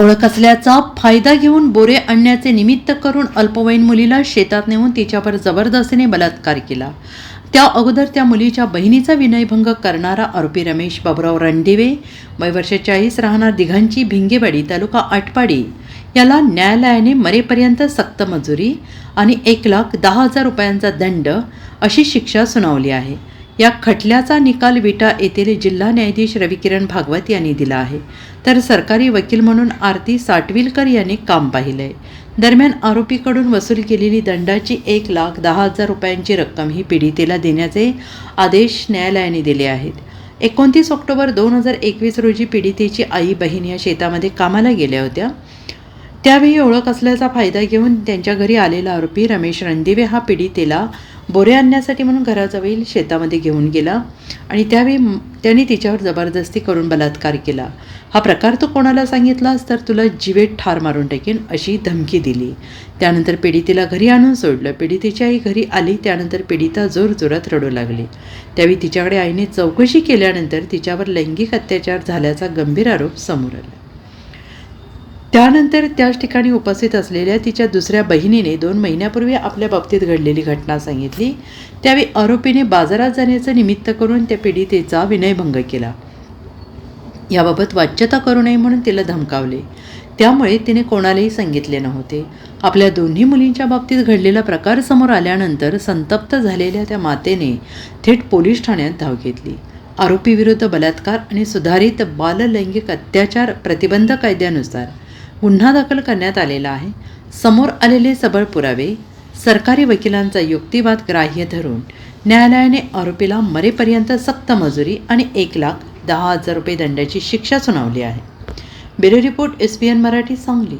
ओळख असल्याचा फायदा घेऊन बोरे आणण्याचे निमित्त करून अल्पवयीन मुलीला शेतात नेऊन तिच्यावर जबरदस्तीने बलात्कार केला. त्या अगोदर त्या मुलीच्या बहिणीचा विनयभंग करणारा आरोपी रमेश बाबुराव रणदिवे वय वर्ष चाळीस राहणार दिघांची भिंगेवाडी तालुका आटपाडी. याला न्यायालयाने मरेपर्यंत सक्त मजुरी आणि एक लाख दहा हजार रुपयांचा दंड अशी शिक्षा सुनावली आहे. या खटल्याचा निकाल विटा येथील जिल्हा न्यायाधीश रविकिरण भागवत यांनी दिला आहे. तर सरकारी वकील म्हणून आरती साटविलकर यांनी काम पाहिलंय. दरम्यान आरोपीकडून वसूल केलेली दंडाची एक लाख दहा हजार रुपयांची रक्कम ही पीडितेला देण्याचे आदेश न्यायालयाने दिले आहेत. एकोणतीस ऑक्टोबर दोन हजार एकवीस रोजी पीडितेची आई बहीण या शेतामध्ये कामाला गेल्या होत्या. त्यावेळी ओळख असल्याचा फायदा घेऊन त्यांच्या घरी आलेला आरोपी रमेश रणदिवे हा पीडितेला बोरे आणण्यासाठी म्हणून घराजवळील शेतामध्ये घेऊन गेला. आणि त्यावेळी त्याने तिच्यावर जबरदस्ती करून बलात्कार केला. हा प्रकार तू कोणाला सांगितलास तर तुला जिवेत ठार मारून टाकेन अशी धमकी दिली. त्यानंतर पीडितेला घरी आणून सोडलं. पीडितेची आई घरी आली त्यानंतर पीडिता जोरजोरात रडू लागली. त्यावेळी तिच्याकडे आईने चौकशी केल्यानंतर तिच्यावर लैंगिक अत्याचार झाल्याचा गंभीर आरोप समोर आला. त्यानंतर त्याच ठिकाणी उपस्थित असलेल्या तिच्या दुसऱ्या बहिणीने दोन महिन्यापूर्वी आपल्या बाबतीत घडलेली घटना सांगितली. त्यावेळी आरोपीने बाजारात जाण्याचं निमित्त करून त्या पीडितेचा विनयभंग केला. याबाबत वाच्यता करू नये म्हणून तिला धमकावले. त्यामुळे तिने कोणालाही सांगितले नव्हते. आपल्या दोन्ही मुलींच्या बाबतीत घडलेला प्रकार समोर आल्यानंतर संतप्त झालेल्या त्या मातेने थेट पोलीस ठाण्यात धाव घेतली. आरोपीविरुद्ध बलात्कार आणि सुधारित बाललैंगिक अत्याचार प्रतिबंध कायद्यानुसार गुन्हा दाखल करण्यात आलेला आहे. समोर आलेले सबळ पुरावे सरकारी वकिलांचा युक्तिवाद ग्राह्य धरून न्यायालयाने आरोपीला मरेपर्यंत सक्त मजुरी आणि एक लाख दहा हजार रुपये दंडाची शिक्षा सुनावली आहे. Bureau report S P N Marathi Sangli.